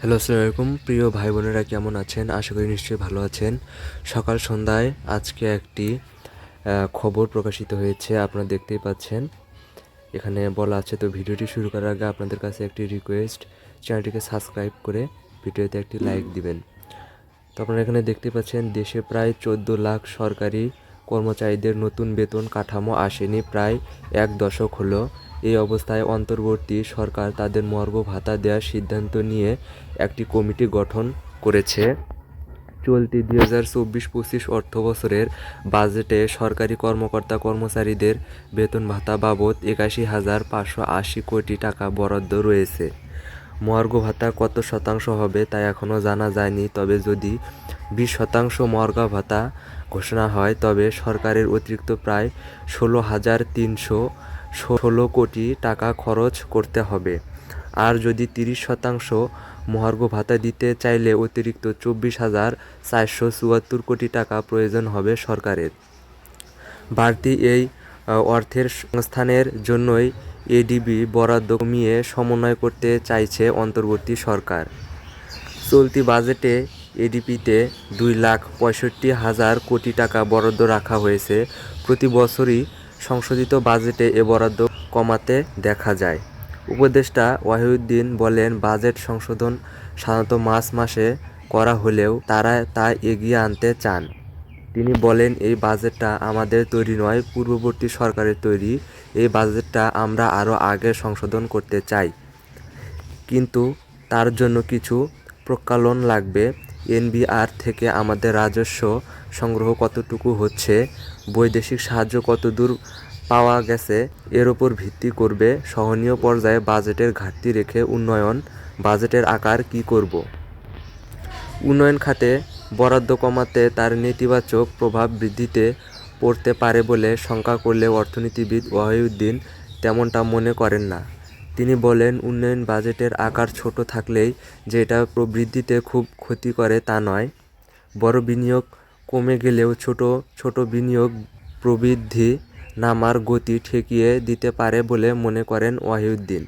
Hello আলাইকুম। প্রিয় ভাই বোনেরা কেমন আছেন? আশা করি নিশ্চয়ই ভালো আছেন। সকাল সন্ধ্যায় আজকে একটি খবর প্রকাশিত হয়েছে, আপনারা দেখতেই পাচ্ছেন। এখানে বলা আছে, তো ভিডিওটি শুরু করার আগে আপনাদের কাছে একটি রিকোয়েস্ট চ্যানেলটিকে সাবস্ক্রাইব করে ভিডিওতে একটি লাইক দিবেন। তো আপনারা এখানে দেখতে পাচ্ছেন, দেশে প্রায় চোদ্দ লাখ সরকারি কর্মচারীদের নতুন বেতন কাঠামো আসেনি প্রায় এক দশক হলো। এই অবস্থায় অন্তর্বর্তী সরকার তাদের মর্গ ভাতা দেওয়ার সিদ্ধান্ত নিয়ে একটি কমিটি গঠন করেছে। চলতি দুই হাজার চব্বিশ পঁচিশ অর্থ বছরের বাজেটে সরকারি কর্মকর্তা কর্মচারীদের বেতন ভাতা বাবদ একাশি হাজার পাঁচশো আশি কোটি টাকা বরাদ্দ রয়েছে। মর্গ ভাতা কত শতাংশ হবে তা এখনও জানা যায়নি, তবে যদি বিশ শতাংশ মর্গা ভাতা ঘোষণা হয়, তবে সরকারের অতিরিক্ত প্রায় ষোলো হাজার তিনশো ষোলো কোটি টাকা খরচ করতে হবে। আর যদি তিরিশ শতাংশ মহার্ঘ ভাতা দিতে চাইলে অতিরিক্ত চব্বিশ হাজার চারশো চুয়াত্তর কোটি টাকা প্রয়োজন হবে সরকারের। বাড়তি এই অর্থের সংস্থানের জন্যই এডিবি বরাদ্দ কমিয়ে সমন্বয় করতে চাইছে অন্তর্বর্তী সরকার। চলতি বাজেটে এডিপিতে দুই লাখ পঁয়ষট্টি হাজার কোটি টাকা বরাদ্দ রাখা হয়েছে। প্রতি বছরই সংশোধিত বাজেটে এ বরাদ্দ কমাতে দেখা যায়। উপদেষ্টা ওয়াহিউদ্দিন বলেন, বাজেট সংশোধন সাধারণত মার্চ মাসে করা হলেও তারা তা এগিয়ে আনতে চান। তিনি বলেন, এই বাজেটটা আমাদের তৈরি নয়, পূর্ববর্তী সরকারের তৈরি। এই বাজেটটা আমরা আরও আগে সংশোধন করতে চাই। কিন্তু তার জন্য কিছু প্রকালন লাগবে। এনবিআর থেকে আমাদের রাজস্ব সংগ্রহ কতটুকু হচ্ছে, বৈদেশিক সাহায্য কতদূর পাওয়া গেছে, এর ওপর ভিত্তি করবে সহনীয় পর্যায়ে বাজেটের ঘাটতি রেখে উন্নয়ন, বাজেটের আকার কি করব? উন্নয়ন খাতে বরাদ্দ কমাতে তার নেতিবাচক প্রভাব বৃদ্ধিতে পড়তে পারে বলে শঙ্কা করলেও অর্থনীতিবিদ ওয়াহিউদ্দিন তেমনটা মনে করেন না। তিনি বলেন, উন্নয়ন বাজেটের আকার ছোট থাকলেই যে এটা প্রবৃদ্ধিতে খুব ক্ষতি করে তা নয়। বড় বিনিয়োগ কমে গেলেও ছোট ছোট বিনিয়োগ প্রবৃদ্ধি নামার গতি ঠেকিয়ে দিতে পারে বলে মনে করেন ওয়াহিউদ্দিন।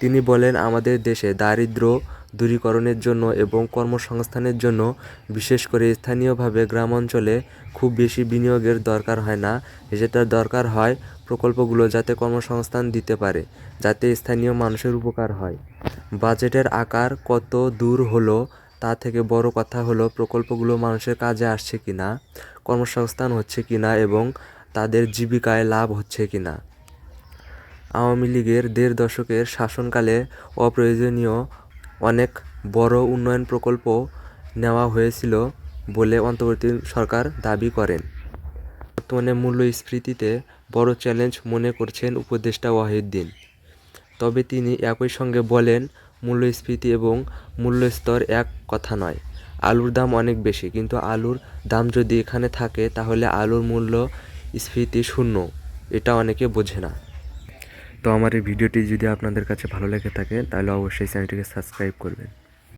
তিনি বলেন, আমাদের দেশে দারিদ্র দূরীকরণের জন্য এবং কর্মসংস্থানের জন্য বিশেষ করে স্থানীয়ভাবে গ্রাম অঞ্চলে খুব বেশি বিনিয়োগের দরকার হয় না। যেটা দরকার হয় প্রকল্পগুলো যাতে কর্মসংস্থান দিতে পারে, যাতে স্থানীয় মানুষের উপকার হয়। বাজেটের আকার কত দূর হলো, তা থেকে বড় কথা হলো প্রকল্পগুলো মানুষের কাজে আসছে কিনা, কর্মসংস্থান হচ্ছে কি না এবং তাদের জীবিকায় লাভ হচ্ছে কি না আওয়ামী লীগের দেড় দশকের শাসনকালে অপ্রয়োজনীয় অনেক বড় উন্নয়ন প্রকল্প নেওয়া হয়েছিল বলে অন্তর্বর্তী সরকার দাবি করেন। বর্তমানে মূল্যস্ফীতিতে বড় চ্যালেঞ্জ মনে করছেন উপদেষ্টা ওয়াহিদ্দিন তবে তিনি একই সঙ্গে বলেন, মূল্যস্ফীতি এবং মূল্যস্তর এক কথা নয়। আলুর দাম অনেক বেশি, কিন্তু আলুর দাম যদি এখানে থাকে, তাহলে আলুর মূল্য স্ফীতি শূন্য, এটা অনেকে বোঝে না। তো আমার এই ভিডিওটি যদি আপনাদের কাছে ভালো লেগে থাকে, তাহলে অবশ্যই চ্যানেলটিকে সাবস্ক্রাইব করবেন।